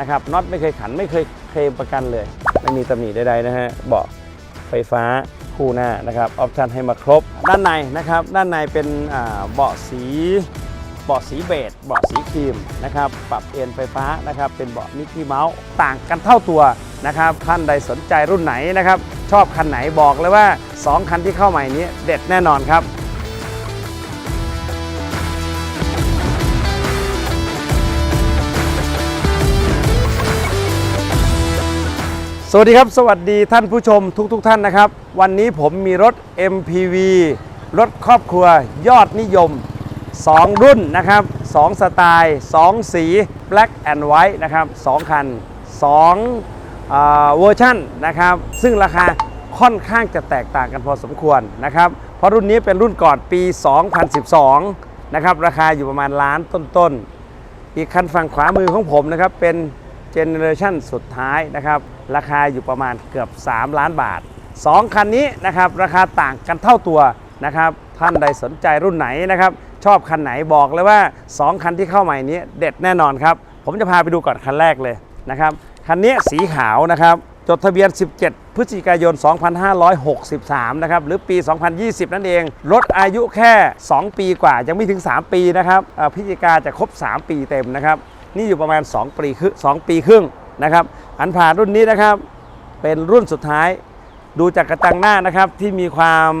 นะครับน็อตไม่เคยขันไม่เคยเคลมประกันเลย ไม่มีตำหนิใดๆนะฮะเบาะไฟฟ้าคู่หน้านะครับออปชันให้มาครบ ด้านในนะครับ ด้านในเป็นเบาะสีเบาะสีเบจเบาะสีครีมนะครับปรับเอนไฟฟ้านะครับเป็นเบาะมิกกี้เมาส์ต่างกันเท่าตัวนะครับท่านใดสนใจรุ่นไหนนะครับชอบคันไหนบอกเลยว่า 2 คันที่เข้าใหม่นี้เด็ดแน่นอนครับ สวัสดีครับ สวัสดีท่านผู้ชมทุกๆทท่านนะครับ วันนี้ผมมีรถ MPV รถครอบครัวยอดนิยม 2 รุ่นนะครับ 2 สไตล์ 2 สี Black and White นะครับ 2 คัน 2เวอร์ชันนะครับ ซึ่งราคาค่อนข้างจะแตกต่างกันพอสมควรนะครับ เพราะรุ่นนี้เป็นรุ่นก่อนปี 2012 นะครับ ราคาอยู่ประมาณล้านต้นๆ อีกคันฝั่งขวามือของผมนะครับ เป็นเจเนอเรชันสุดท้ายนะครับ ราคาอยู่ประมาณเกือบ 3 ล้านบาท 2 คันนี้นะครับราคาต่างกันเท่าตัวนะครับท่านใดสนใจรุ่นไหนนะครับ ชอบคันไหนบอกเลยว่า 2 คันที่เข้าใหม่นี้เด็ดแน่นอนครับ ผมจะพาไปดูก่อนคันแรกเลยนะครับคันนี้สีขาวนะครับจดทะเบียน 17 พฤศจิกายน 2563 นะครับ หรือปี 2020 นั่นเองรถอายุแค่ 2 ปีกว่า ยังไม่ถึง 3 ปีนะครับพฤศจิกาจะครบ 3 ปีเต็มนะครับ นี่อยู่ประมาณ 2 ปีครึ่ง2ปีครึ่ง นะครับอันผ่ารุ่นนี้นะครับเป็นรุ่นสุดท้าย ดูจากกระจังหน้านะครับที่มีความ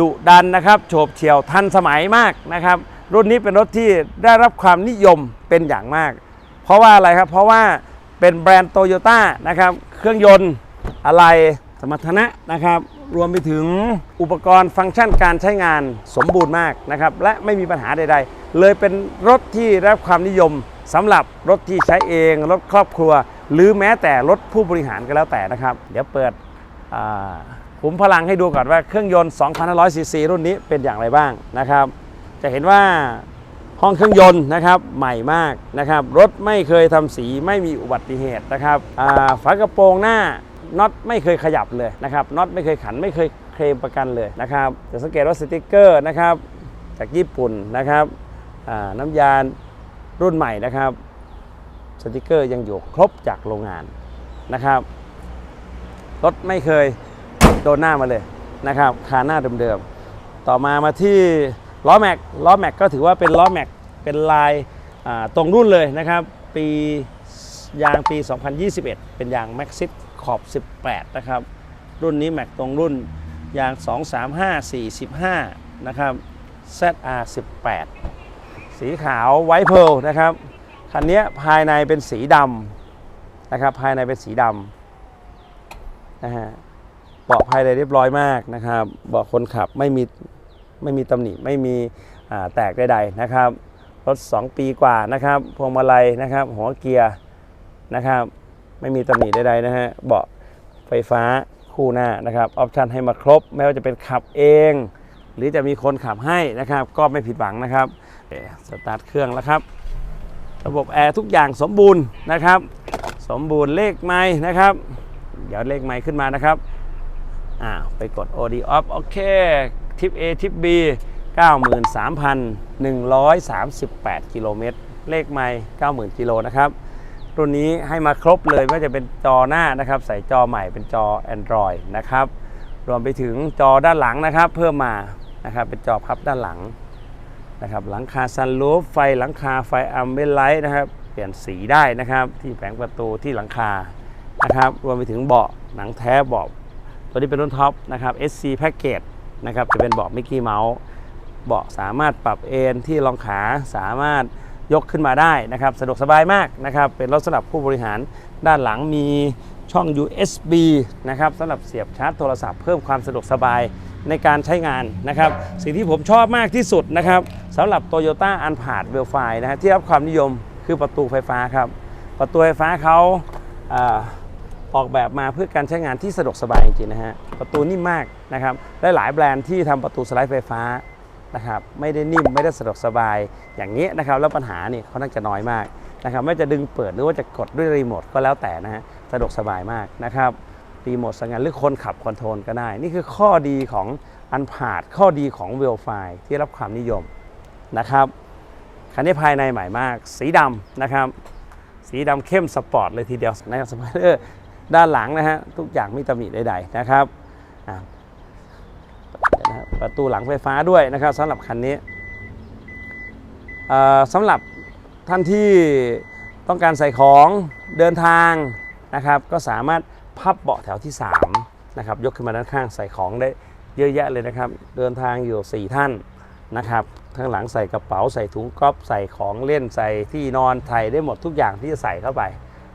ดุดันนะครับโฉบเฉี่ยวทันสมัยมากนะครับ รุ่นนี้เป็นรถที่ได้รับความนิยมเป็นอย่างมาก เพราะว่าอะไรครับ เพราะว่าเป็นแบรนด์โตโยต้านะครับ เครื่องยนต์อะไรสมรรถนะนะครับ รวมไปถึงอุปกรณ์ฟังก์ชันการใช้งานสมบูรณ์มากนะครับ และไม่มีปัญหาใด ๆ เลยเป็นรถที่ได้รับความนิยมสำหรับรถที่ใช้เอง รถครอบครัว หรือแม้แต่รถผู้บริหารก็แล้วแต่นะครับ เดี๋ยวเปิดขุมพลังให้ดูก่อนว่าเครื่องยนต์2,500ซีซีรุ่นนี้เป็นอย่างไรบ้างนะครับ จะเห็นว่าห้องเครื่องยนต์นะครับใหม่มากนะครับรถไม่เคยทำสีไม่มีอุบัติเหตุนะครับฝากระโปรงหน้าน็อตไม่เคยขยับเลยนะครับน็อตไม่เคยขันไม่เคยเคลมประกันเลยนะครับจะสังเกตว่าสติกเกอร์นะครับจากญี่ปุ่นนะครับน้ำยารุ่นใหม่นะครับ สติกเกอร์ยังอยู่ครบจากโรงงานนะครับ รถไม่เคยโดนหน้ามาเลยนะครับคาหน้าเดิมๆ ต่อมามาที่ล้อแม็กล้อแม็กก็ถือว่าเป็นล้อแม็กเป็นลายตรงรุ่นเลยนะครับ ปียางปี 2021 เป็นยางแม็กซิขอบ 18 นะครับ รุ่นนี้แม็กตรงรุ่นยาง 235 45 นะครับ ZR 18 สีขาวไวท์เพร์ลนะครับ คันนี้ภายในเป็นสีดำนะครับ ภายในเป็นสีดำนะฮะเบาะภายในเรียบร้อยมากนะครับเบาะคนขับไม่มีไม่มีตำหนิไม่มีแตกใดๆนะครับรถ 2 ปีกว่านะครับพวงมาลัยนะครับ หัวเกียร์นะครับ ไม่มีตำหนิใดๆนะฮะเบาะไฟฟ้าคู่หน้านะครับออปชันให้มาครบ ไม่ว่าจะเป็นขับเอง หรือจะมีคนขับให้นะครับ ก็ไม่ผิดหวังนะครับสตาร์ทเครื่องแล้วครับ ระบบแอร์ทุกอย่างสมบูรณ์นะครับ สมบูรณ์เลขไม้นะครับ เดี๋ยวเลขไม้ขึ้นมานะครับอ่าไปกด OD off โอเคทิป A ทิป B 93,138 กิโลเมตร เลขไม้90,000 กิโลนะครับ รุ่นนี้ให้มาครบเลยว่าจะเป็นจอหน้านะครับ ใส่จอใหม่เป็นจอ Android นะครับ รวมไปถึงจอด้านหลังนะครับ เพิ่มมานะครับเป็นจอพับด้านหลัง นะครับหลังคาซันรูฟไฟหลังคาไฟอัมเบลไลท์นะครับ เปลี่ยนสีได้นะครับ ที่แผงประตูที่หลังคานะครับรวมไปถึงเบาะหนังแท้เบาะตัวนี้เป็นรุ่นท็อปนะครับ SC Package นะครับจะเป็นเบาะมิกกี้เมาส์เบาะสามารถปรับเอนที่รองขาสามารถยกขึ้นมาได้นะครับสะดวกสบายมากนะครับ เป็นรถสำหรับผู้บริหารด้านหลังมีช่อง USB นะครับสำหรับเสียบชาร์จโทรศัพท์เพิ่มความสะดวกสบาย ในการใช้งานนะครับ สิ่งที่ผมชอบมากที่สุดนะครับสำหรับ Toyota a n p a r d w e l f i นะฮะที่รับความนิยมคือประตูไฟฟ้าครับ ประตูไฟฟ้าเขาออกแบบมาเพื่อการใช้งานที่สะดวกสบายจริงๆนะฮะประตูนิ่มมากนะครับและหลายแบรนด์ที่ทำประตูสไลด์ไฟฟ้านะครับไม่ได้นิ่มไม่ได้สะดวกสบายอย่างนี้นะครับแล้วปัญหานี่เขาน่าจะน้อยมากนะครับไม่จะดึงเปิดหรือว่าจะกดด้วยรีโมทก็แล้วแต่นะฮะสะดวกสบายมากนะครับ รีโมทสั่งงานหรือคนขับคอนโทรลก็ได้ นี่คือข้อดีของอันพาดข้อดีของเวลไฟที่รับความนิยมนะครับคันนี้ภายในใหม่มาก สีดำนะครับ สีดำเข้มสปอร์ตเลยทีเดียวนะครับสปเดอร์ด้านหลังนะฮะทุกอย่างไม่ตำหนิใดๆนะครับอะเดี๋ยวนะครับประตูหลังไฟฟ้าด้วยนะครับสำหรับคันนี้สำหรับท่านที่ต้องการใส่ของเดินทางนะครับ ก็สามารถ พับเบาะแถวที่3นะครับยกขึ้นมาด้านข้างใส่ของได้เยอะแยะเลยนะครับ เดินทางอยู่ 4 ท่านนะครับข้างหลังใส่กระเป๋าใส่ถุงก๊อฟใส่ของเล่นใส่ที่นอนไทยได้หมดทุกอย่างที่จะใส่เข้าไป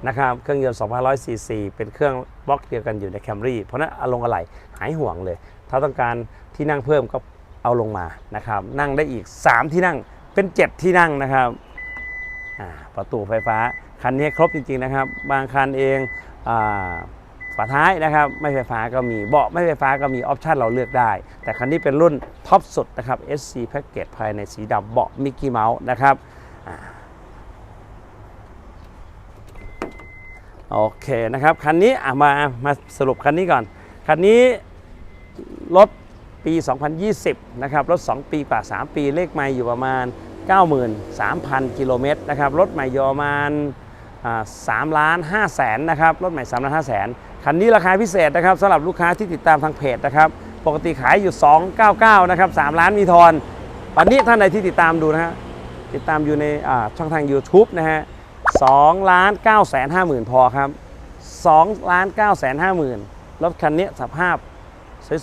นะครับเครื่องยนต์2,100ซีซีเป็นเครื่องบล็อกเดียวกันอยู่ในแคมรี่เพราะนั้นอารมณ์อะไรหายห่วงเลย ถ้าต้องการที่นั่งเพิ่มก็เอาลงมานะครับนั่งได้อีก 3 ที่นั่งเป็น 7 ที่นั่งนะครับประตูไฟฟ้าคันนี้ครบจริงๆนะครับ บางคันเองอา ฝาท้ายนะครับไม่ไฟฟ้าก็มีเบาะไม่ไฟฟ้าก็มีออปชันเราเลือกได้ แต่คันนี้เป็นรุ่นท็อปสุดนะครับ SC Package ภายในสีดำเบาะมิกกี้เมาส์นะครับอโอเคนะครับคันนี้อะมามาสรุปคันนี้ก่อน คันนี้รถปี 2020 นะครับ รถ 2 ปีกว่า 3 ปี เลขไม่อยู่ประมาณ 93,000 กิโลเมตรนะครับ รถใหม่อยู่ประมาณสามล้านห้าแสนนะครับ รถใหม่3ล้าน5แสน คันนี้ราคาพิเศษนะครับสำหรับลูกค้าที่ติดตามทางเพจนะครับ ปกติขายอยู่ 299 นะครับ 3 ล้านมีทอนวันนี้ท่านใดที่ติดตามดูนะฮะติดตามอยู่ในช่องทาง YouTube นะฮะ2ล้าน9แสน5หมื่นพอครับ2ล้าน9แสน5หมื่นรถคันนี้สภาพ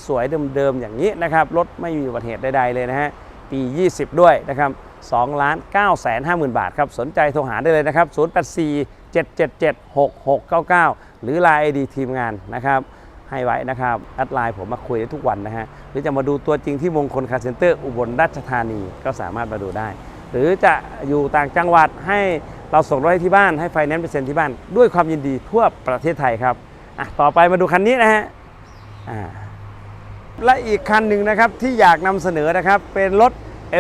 สวยๆเดิมๆอย่างนี้นะครับ รถไม่มีอุบัติเหตุใดๆเลยนะฮะ ปี 20 ด้วยนะครับ2ล้าน9แสน5หมื่นบาทครับ สนใจโทรหาได้เลยนะครับ 084 777 6699 หรือ Line ID ทีมงานนะครับ ให้ไว้นะครับแอดไลน์ผมมาคุยได้ทุกวันนะฮะ หรือจะมาดูตัวจริงที่มงคลคาร์เซ็นเตอร์อุบลราชธานีก็สามารถมาดูได้ หรือจะอยู่ต่างจังหวัดให้เราส่งรถให้ที่บ้านให้ไฟแนนซ์เปอร์เซ็นต์ที่บ้าน ด้วยความยินดีทั่วประเทศไทยครับอะต่อไปมาดูคันนี้นะฮะอ่า และอีกคันหนึ่งนะครับที่อยากนำเสนอนะครับเป็นรถ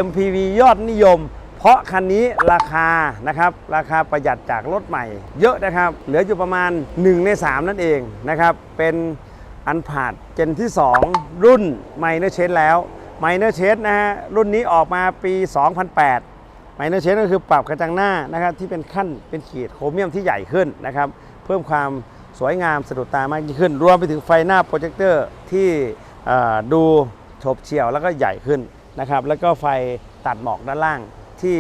MPV ยอดนิยม เพราะคันนี้ราคานะครับราคาประหยัดจากรถใหม่ เยอะนะครับ เหลืออยู่ประมาณ 1 ใน 3 นั่นเองนะครับเป็นอันผาดเจนที่ 2 รุ่นไมเนอร์เชนแล้วไมเนอร์เชนนะฮะรุ่นนี้ออกมาปี 2008ไมเนอร์เชนก็คือปรับกระจังหน้านะครับที่เป็นขั้นเป็นขีดโครเมียมที่ใหญ่ขึ้นนะครับเพิ่มความสวยงามสะดุดตามากยิ่งขึ้น รวมไปถึงไฟหน้าโปรเจคเตอร์ที่ ดูโฉบเฉี่ยวแล้วก็ใหญ่ขึ้นนะครับ แล้วก็ไฟตัดหมอกด้านล่างที่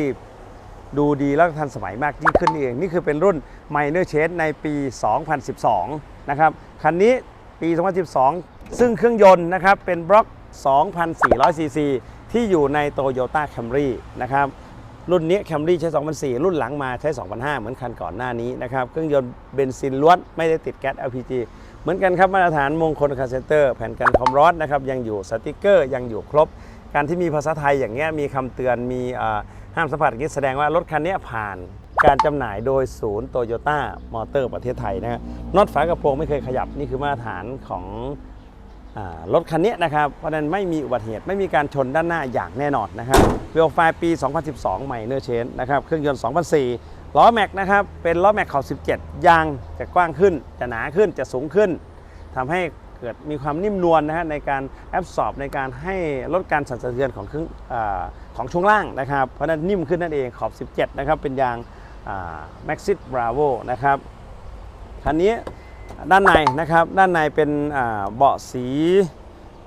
ดูดีแล้วก็ทันสมัยมากยิ่งขึ้นเอง นี่คือเป็นรุ่น Minor Change ในปี 2012 นะครับ คันนี้ปี 2012 ซึ่งเครื่องยนต์นะครับเป็นบล็อก 2,400 ซีซี ที่อยู่ใน Toyota Camry นะครับรุ่นนี้ Camry ใช้ 2004 รุ่นหลังมาใช้ 2005 เหมือนคันก่อนหน้านี้นะครับ เครื่องยนต์เบนซินล้วนไม่ได้ติดแก๊ส LPG เหมือนกันครับมาตรฐานมงคลคาเซนเตอร์แผ่นกันความร้อนนะครับยังอยู่สติกเกอร์ยังอยู่ครบ การที่มีภาษาไทยอย่างเงี้ยมีคำเตือนมีห้ามสัมผัสอย่างนี้แสดงว่ารถคันนี้ผ่านการจำหน่ายโดยศูนย์โตโยต้ามอเตอร์ประเทศไทยนะฮะน็อตฝากระโปรงไม่เคยขยับนี่คือมาตรฐานของรถคันนี้นะครับ เพราะฉะนั้นไม่มีอุบัติเหตุไม่มีการชนด้านหน้าอย่างแน่นอนนะครับเวลไฟปี 2012 ใหม่เนอร์เชนนะครับ เครื่องยนต์ 2004 ล้อแม็กนะครับเป็นล้อแม็กขอบ17 ยางจะกว้างขึ้น จะหนาขึ้นจะสูงขึ้นทำให้เกิดมีความนิ่มนวลนะฮะในการแอบสอบในการให้ลดการสั่นสะเทือนของเครื่องอของช่วงล่างนะครับ เพราะนั้นนิ่มขึ้นนั่นเองขอบ 17 นะครับ เป็นยางแม็กซิสบราโวนะครับคันนี้ด้านในนะครับด้านในเป็นเบาะสี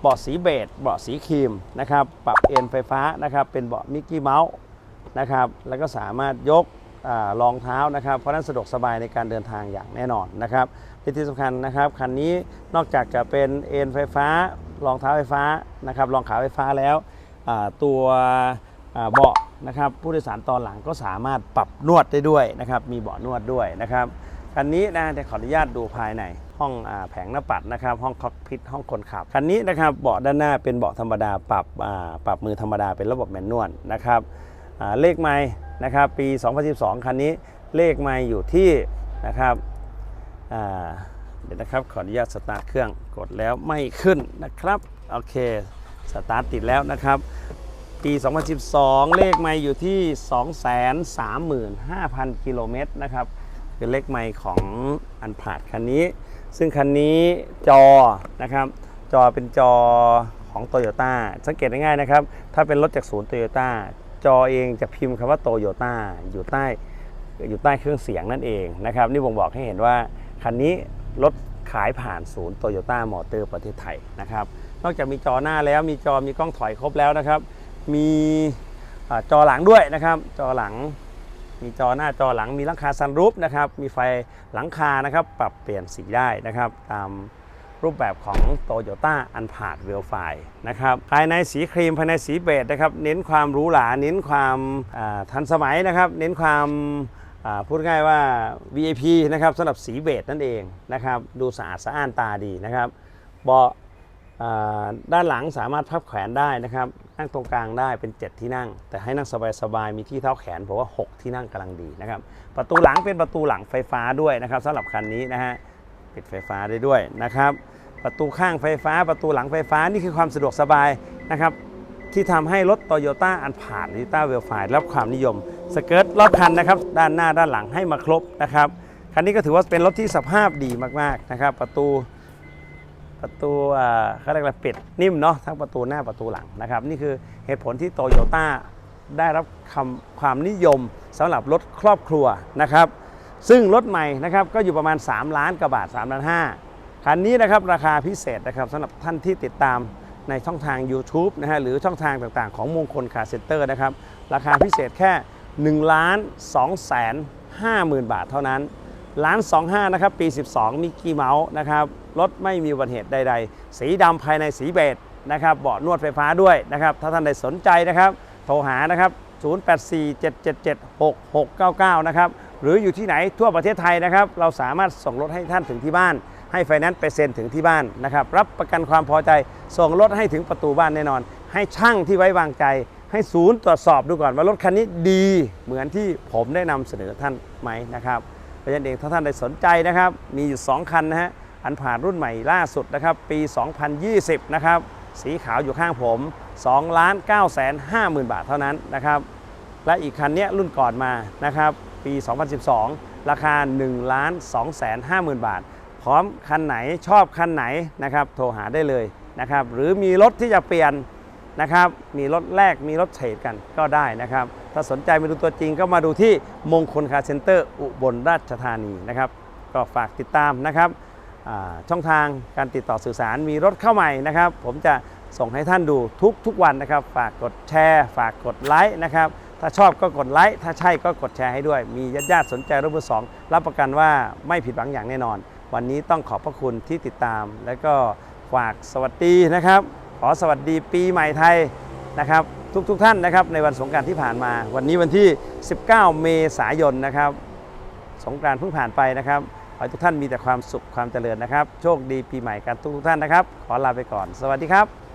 เบาะสีเบจเบาะสีครีมนะครับปรับเอ็นไฟฟ้านะครับเป็นเบาะมิกกี้เมาส์นะครับแล้วก็สามารถยก รองเท้านะครับเพราะนั้นสะดวกสบายในการเดินทางอย่างแน่นอนนะครับและที่สำคัญนะครับคันนี้นอกจากจะเป็นเอนไฟฟ้ารองเท้าไฟฟ้านะครับรองขาไฟฟ้าแล้วตัวเบาะนะครับผู้โดยสารตอนหลังก็สามารถปรับนวดได้ด้วยนะครับมีเบาะนวดด้วยนะครับคันนี้นะเดี๋ยวขออนุญาตดูภายในห้องอแผงหน้าปัดนะครับ ห้องคอกพิทห้องคนขับคันนี้นะครับเบาะด้านหน้าเป็นเบาะธรรมดาปรับปรับมือธรรมดาเป็นระบบแมนนวลนะครับ เลขไม้นะครับปี 2012 คันนี้เลขไม้อยู่ที่นะครับเดี๋ยวนะครับขออนุญาตสตาร์ทเครื่องกดแล้วไม่ขึ้นนะครับโอเคสตาร์ทติดแล้วนะครับปี 2012 เลขไม่อยู่ที่ 235,000 กิโลเมตรนะครับคือเลขไม่ของอันพาดคันนี้ ซึ่งคันนี้จอนะครับจอเป็นจอของโตโยต้าสังเกตง่ายๆนะครับ ถ้าเป็นรถจากศูนย์โตโยต้า จอเองจะพิมพ์คำว่าโตโยต้าอยู่ใต้อยู่ใต้เครื่องเสียงนั่นเองนะครับ นี่บ่งบอกให้เห็นว่าคันนี้รถขายผ่านศูนย์โตโยต้ามอเตอร์ประเทศไทยนะครับ นอกจากมีจอหน้าแล้วมีจอมีกล้องถอยครบแล้วนะครับ มีอจอหลังด้วยนะครับ จอหลังมีจอหน้าจอหลังมีหลังคาซันรูฟนะครับ มีไฟหลังคานะครับ ปรับเปลี่ยนสีได้นะครับ ตาม รูปแบบของโตโยต้าอันพาดเวลไฟนะครับภายในสีครีมภายในสีเบจนะครับเน้นความหรูหราเน้นความทันสมัยนะครับเน้นความพูดง่ายว่า VIP นะครับสำหรับสีเบจนั่นเองนะครับดูสะอาดสะอ้านตาดีนะครับเบาะด้านหลังสามารถพับแขวนได้นะครับนั่งตรงกลางได้เป็น 7 ที่นั่ง แต่ให้นั่งสบายๆมีที่เท้าแขนผมว่า 6 ที่นั่งกำลังดีนะครับประตูหลังเป็นประตูหลังไฟฟ้าด้วยนะครับสำหรับคันนี้นะฮะ ปิดไฟฟ้าได้ด้วยนะครับ ประตูข้างไฟฟ้าประตูหลังไฟฟ้านี่คือความสะดวกสบายนะครับ ที่ทำให้รถโตโยต้าอันผ่านดิต้าเวลไฟรับความนิยม สเกิร์ตรอบคันนะครับ ด้านหน้าด้านหลังให้มาครบนะครับคันนี้ก็ถือว่าเป็นรถที่สภาพดีมากๆนะครับ ประตูประตูเขาเรียกอะไรปิดนิ่มเนาะทั้งประตูหน้าประตูหลังนะครับ นี่คือเหตุผลที่โตโยต้าได้รับคำความนิยมสำหรับรถครอบครัวนะครับ ซึ่งรถใหม่นะครับก็อยู่ประมาณ 3 ล้านกว่าบาท3ล้าน5คันนี้นะครับราคาพิเศษนะครับสำหรับท่านที่ติดตามในช่องทาง YouTube นะฮะหรือช่องทางต่างๆ ของมงคลคาเซ็นเตอร์นะครับราคาพิเศษแค่1ล้าน2แสน5หมื่นบาทเท่านั้นล้าน25นะครับปี 12มีกี่เมาส์นะครับรถไม่มีอุบัติเหตุใด ๆ สีดำภายในสีเบจนะครับเบาะนวดไฟฟ้าด้วยนะครับถ้าท่านใดสนใจนะครับ โทรหานะครับ 0847776699 นะครับ หรืออยู่ที่ไหนทั่วประเทศไทยนะครับ เราสามารถส่งรถให้ท่านถึงที่บ้าน ให้ไฟแนนซ์ไปเซ็นถึงที่บ้านนะครับ รับประกันความพอใจ ส่งรถให้ถึงประตูบ้านแน่นอน ให้ช่างที่ไว้วางใจ ให้ศูนย์ตรวจสอบดูก่อนว่ารถคันนี้ดีเหมือนที่ผมได้นำเสนอท่านไหมนะครับเพราะฉะนั้นเองถ้าท่านใดสนใจนะครับ มีอยู่ 2 คันนะฮะอันผ่านรุ่นใหม่ล่าสุดนะครับ ปี 2020 นะครับ สีขาวอยู่ข้างผม2ล้าน9แสน5หมื่นบาทเท่านั้นนะครับ และอีกคันเนี้ยรุ่นก่อนมานะครับ ปี 2012 ราคา1ล้าน2แสน5หมื่นบาท พร้อมคันไหนชอบคันไหนนะครับโทรหาได้เลยนะครับหรือมีรถที่จะเปลี่ยนนะครับมีรถแรกมีรถเทรดกันก็ได้นะครับ ถ้าสนใจมาดูตัวจริงก็มาดูที่มงคลคาร์เซ็นเตอร์อุบลราชธานีนะครับก็ฝากติดตามนะครับช่องทางการติดต่อสื่อสารมีรถเข้าใหม่นะครับ ผมจะส่งให้ท่านดูทุกทุกวันนะครับ ฝากกดแชร์ ฝากกดไลค์นะครับ ถ้าชอบก็กดไลค์ ถ้าใช่ก็กดแชร์ให้ด้วย มีญาติญาติสนใจรถมือสองรับประกันว่าไม่ผิดหวังอย่างแน่นอน วันนี้ต้องขอบพระคุณที่ติดตาม และก็ฝากสวัสดีนะครับ ขอสวัสดีปีใหม่ไทยนะครับ ทุกๆทท่านนะครับในวันสงการที่ผ่านมา วันนี้วันที่ 19 เมษายนนะครับ สงกานต์เพิ่งผ่านไปนะครับ ขอทุกท่านมีแต่ความสุขความเจริญนะครับ โชคดีปีใหม่กันทุกๆท่านนะครับ ขอลาไปก่อน สวัสดีครับ